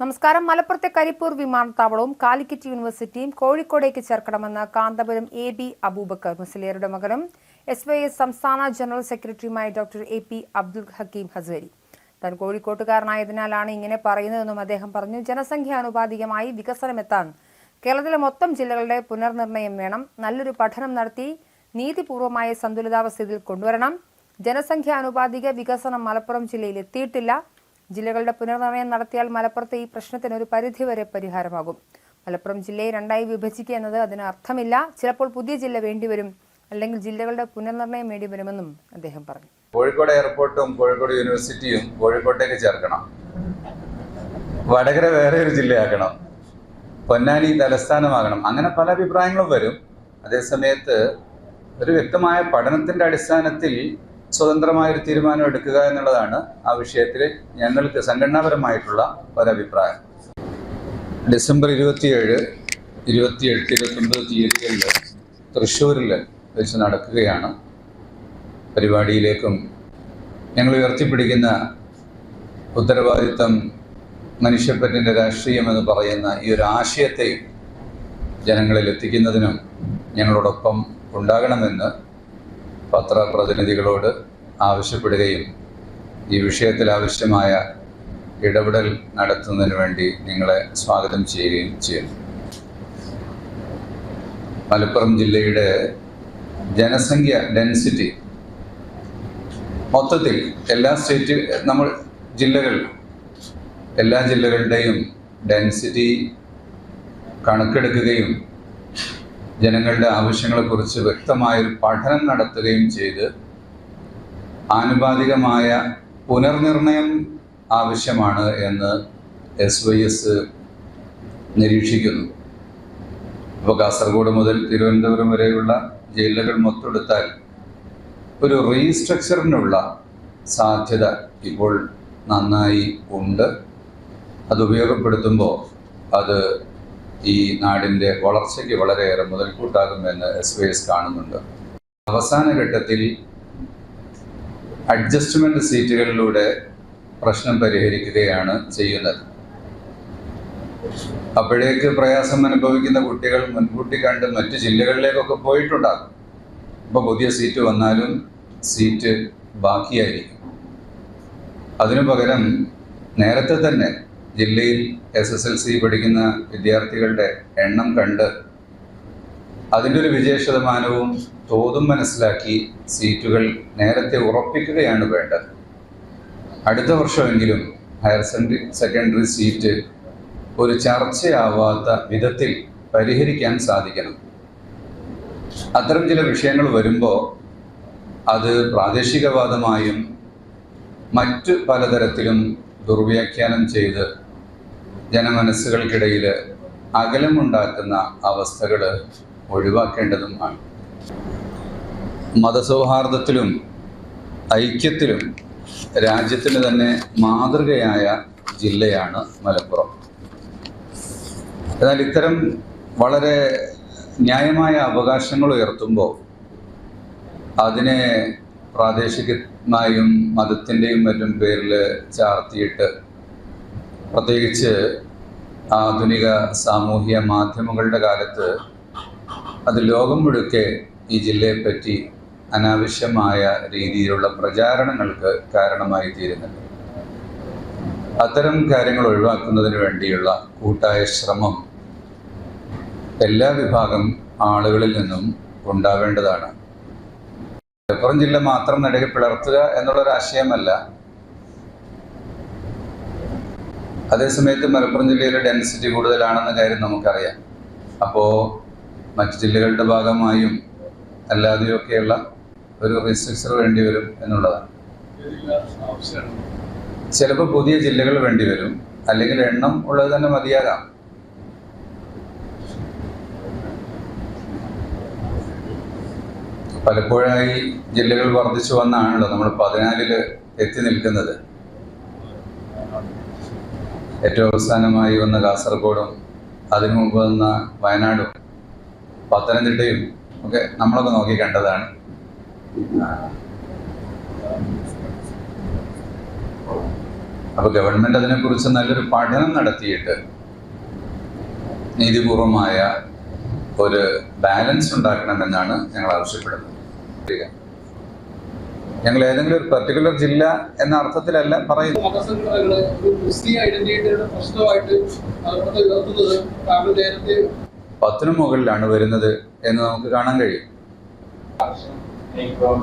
നമസ്കാരം. മലപ്പുറത്തെ കരിപ്പൂർ വിമാനത്താവളവും കാലിക്കറ്റ് യൂണിവേഴ്സിറ്റിയും കോഴിക്കോടേക്ക് ചേർക്കണമെന്ന് കാന്തപുരം എ ബി അബൂബക്കർ മുസ്ലിയരുടെ മകനും എസ് വൈ എസ് സംസ്ഥാന ജനറൽ സെക്രട്ടറിയുമായ doctor A P Abdul Hakeem Azhari താൻ കോഴിക്കോട്ടുകാരനായതിനാലാണ് ഇങ്ങനെ പറയുന്നതെന്നും അദ്ദേഹം പറഞ്ഞു. ജനസംഖ്യാനുപാതികമായി വികസനമെത്താൻ കേരളത്തിലെ മൊത്തം ജില്ലകളുടെ പുനർനിർണയം വേണം. നല്ലൊരു പഠനം നടത്തി നീതിപൂർവമായ സന്തുലിതാവസ്ഥയിൽ കൊണ്ടുവരണം. ജനസംഖ്യാനുപാതിക വികസനം മലപ്പുറം ജില്ലയിൽ എത്തിയിട്ടില്ല. ജില്ലകളുടെ പുനർനിർണയം നടത്തിയാൽ മലപ്പുറത്തെ ഈ പ്രശ്നത്തിന് ഒരു പരിധിവരെ പരിഹാരമാകും. മലപ്പുറം ജില്ലയെ രണ്ടായി വിഭജിക്കുക എന്നത് അതിന് അർത്ഥമില്ല. ചിലപ്പോൾ പുതിയ ജില്ല വേണ്ടിവരും അല്ലെങ്കിൽ ജില്ലകളുടെ പുനർനിർണയം വേണ്ടിവരുമെന്നും അദ്ദേഹം പറഞ്ഞു. കോഴിക്കോട് എയർപോർട്ടും കോഴിക്കോട് യൂണിവേഴ്സിറ്റിയും കോഴിക്കോട്ടേക്ക് ചേർക്കണം. വടകര വേറെ ഒരു ജില്ലയാക്കണം. പൊന്നാനി തലസ്ഥാനമാകണം. അങ്ങനെ പല അഭിപ്രായങ്ങളും വരും. അതേസമയത്ത് ഒരു വ്യക്തമായ പഠനത്തിന്റെ അടിസ്ഥാനത്തിൽ സ്വതന്ത്രമായ ഒരു തീരുമാനം എടുക്കുക എന്നുള്ളതാണ് ആ വിഷയത്തിൽ ഞങ്ങൾക്ക് സംഘടനാപരമായിട്ടുള്ള ഒരഭിപ്രായം ഡിസംബർ ഇരുപത്തിയേഴ് ഇരുപത്തിയെട്ട് ഇരുപത്തൊമ്പത് തീയതികളിൽ തൃശ്ശൂരിൽ വെച്ച് നടക്കുകയാണ്. പരിപാടിയിലേക്കും ഞങ്ങൾ ഉയർത്തിപ്പിടിക്കുന്ന ഉത്തരവാദിത്തം മനുഷ്യപ്പറ്റിന്റെ രാഷ്ട്രീയം എന്ന് പറയുന്ന ഈ ഒരു ആശയത്തെയും ജനങ്ങളിൽ എത്തിക്കുന്നതിനും ഞങ്ങളോടൊപ്പം ഉണ്ടാകണമെന്ന് പത്രപ്രതിനിധികളോട് ആവശ്യപ്പെടുകയും ഈ വിഷയത്തിൽ ആവശ്യമായ ഇടപെടൽ നടത്തുന്നതിന് വേണ്ടി നിങ്ങളെ സ്വാഗതം ചെയ്യുകയും ചെയ്യുന്നു. മലപ്പുറം ജില്ലയുടെ ജനസംഖ്യ ഡെൻസിറ്റി മൊത്തത്തിൽ എല്ലാ സ്റ്റേറ്റ് നമ്മൾ ജില്ലകൾ എല്ലാ ജില്ലകളുടെയും ഡെൻസിറ്റി കണക്കെടുക്കുകയും ജനങ്ങളുടെ ആവശ്യങ്ങളെക്കുറിച്ച് വ്യക്തമായൊരു പഠനം നടത്തുകയും ചെയ്ത് ആനുപാതികമായ പുനർനിർണയം ആവശ്യമാണ് എന്ന് എസ് വൈ എസ് നിരീക്ഷിക്കുന്നു. ഇപ്പോൾ കാസർഗോഡ് മുതൽ തിരുവനന്തപുരം വരെയുള്ള ജില്ലകൾ മൊത്തെടുത്താൽ ഒരു റീസ്ട്രക്ചറിനുള്ള സാധ്യത ഇപ്പോൾ നന്നായി ഉണ്ട്. അത് ഉപയോഗപ്പെടുത്തുമ്പോൾ അത് ഈ നാടിന്റെ വളർച്ചയ്ക്ക് വളരെയേറെ മുതൽക്കൂട്ടാകുമെന്ന് എസ് വി എസ് കാണുന്നുണ്ട്. അവസാന ഘട്ടത്തിൽ അഡ്ജസ്റ്റ്മെന്റ് സീറ്റുകളിലൂടെ പ്രശ്നം പരിഹരിക്കുകയാണ് ചെയ്യുന്നത്. അപ്പോഴേക്ക് പ്രയാസം അനുഭവിക്കുന്ന കുട്ടികൾ മുൻകൂട്ടി കണ്ട് മറ്റു ജില്ലകളിലേക്കൊക്കെ പോയിട്ടുണ്ടാകും. ഇപ്പോൾ പുതിയ സീറ്റ് വന്നാലും സീറ്റ് ബാക്കിയായിരിക്കും. അതിനു പകരം നേരത്തെ തന്നെ ജില്ലയിൽ എസ് എസ് എൽ സി പഠിക്കുന്ന വിദ്യാർത്ഥികളുടെ എണ്ണം കണ്ട് അതിന്റെ ഒരു വിജയ ശതമാനവും തോതും മനസ്സിലാക്കി സീറ്റുകൾ നേരത്തെ ഉറപ്പിക്കുകയാണ് വേണ്ടത്. അടുത്ത വർഷമെങ്കിലും ഹയർ സെക്കൻഡറി സീറ്റ് ഒരു ചർച്ചയാവാത്ത വിധത്തിൽ പരിഹരിക്കാൻ സാധിക്കണം. അത്തരം ചില വിഷയങ്ങൾ വരുമ്പോൾ അത് പ്രാദേശികവാദമായും മറ്റു പലതരത്തിലും ദുർവ്യാഖ്യാനം ചെയ്ത് ജനമനസ്സുകൾക്കിടയിൽ അകലമുണ്ടാക്കുന്ന അവസ്ഥകൾ ഒഴിവാക്കേണ്ടതുമാണ് മതസൗഹാർദ്ദത്തിലും ഐക്യത്തിലും രാജ്യത്തിന് തന്നെ മാതൃകയായ ജില്ലയാണ് മലപ്പുറം. എന്നാൽ ഇത്തരം വളരെ ന്യായമായ അവകാശങ്ങൾ ഉയർത്തുമ്പോൾ അതിനെ പ്രാദേശികമായും മതത്തിന്റെയും മറ്റും പേരിൽ ചാർത്തിയിട്ട് പ്രത്യേകിച്ച് ആധുനിക സാമൂഹ്യ മാധ്യമങ്ങളുടെ കാലത്ത് അത് ലോകം മുഴുക്കെ ഈ ജില്ലയെപ്പറ്റി അനാവശ്യമായ രീതിയിലുള്ള പ്രചാരണങ്ങൾക്ക് കാരണമായി തീരുന്നുണ്ട് അത്തരം കാര്യങ്ങൾ ഒഴിവാക്കുന്നതിന് വേണ്ടിയുള്ള കൂട്ടായ ശ്രമം എല്ലാ വിഭാഗം ആളുകളിൽ നിന്നും ഉണ്ടാവേണ്ടതാണ്. മലപ്പുറം ജില്ല മാത്രം നടുകെ പിളർത്തുക എന്നുള്ളൊരു അതേസമയത്ത് മലപ്പുറം ജില്ലയിലെ ഡെൻസിറ്റി കൂടുതലാണെന്ന കാര്യം നമുക്കറിയാം. അപ്പോൾ മറ്റ് ജില്ലകളുടെ ഭാഗമായും അല്ലാതെയൊക്കെയുള്ള ഒരു റിസ്ട്രിക്ചർ വേണ്ടി വരും എന്നുള്ളതാണ്. ചിലപ്പോൾ പുതിയ ജില്ലകൾ വേണ്ടി വരും. അല്ലെങ്കിൽ എണ്ണം ഉള്ളത് തന്നെ മതിയാകാം. പലപ്പോഴായി ജില്ലകൾ വർദ്ധിച്ചു വന്നാണല്ലോ നമ്മൾ പതിനാലിൽ എത്തി നിൽക്കുന്നത്. ഏറ്റവും അവസാനമായി വന്ന കാസർഗോഡും അതിനു മുമ്പ് വന്ന വയനാടും പത്തനംതിട്ടയും ഒക്കെ നമ്മളൊക്കെ നോക്കി കണ്ടതാണ്. അപ്പൊ ഗവൺമെന്റ് അതിനെക്കുറിച്ച് നല്ലൊരു പഠനം നടത്തിയിട്ട് നീതിപൂർവമായ ഒരു ബാലൻസ് ഉണ്ടാക്കണമെന്നാണ് ഞങ്ങൾ ആവശ്യപ്പെടുന്നത്. ഞങ്ങൾ ഏതെങ്കിലും ഒരു പർട്ടിക്കുലർ ജില്ല എന്ന അർത്ഥത്തിലല്ല പറയുന്നത്. മതസംഘടനകൾ ഒരു ക്രിസ്തീയ ഐഡന്റിറ്റിയുടെ പ്രശ്നമായിട്ട് അവരുടെ ഉയർത്തുന്നത് താങ്കൾ നേരത്തെ പത്തിനു മുകളിലാണ് വരുന്നത് എന്ന് നമുക്ക് കാണാൻ കഴിയും. ഇപ്പോൾ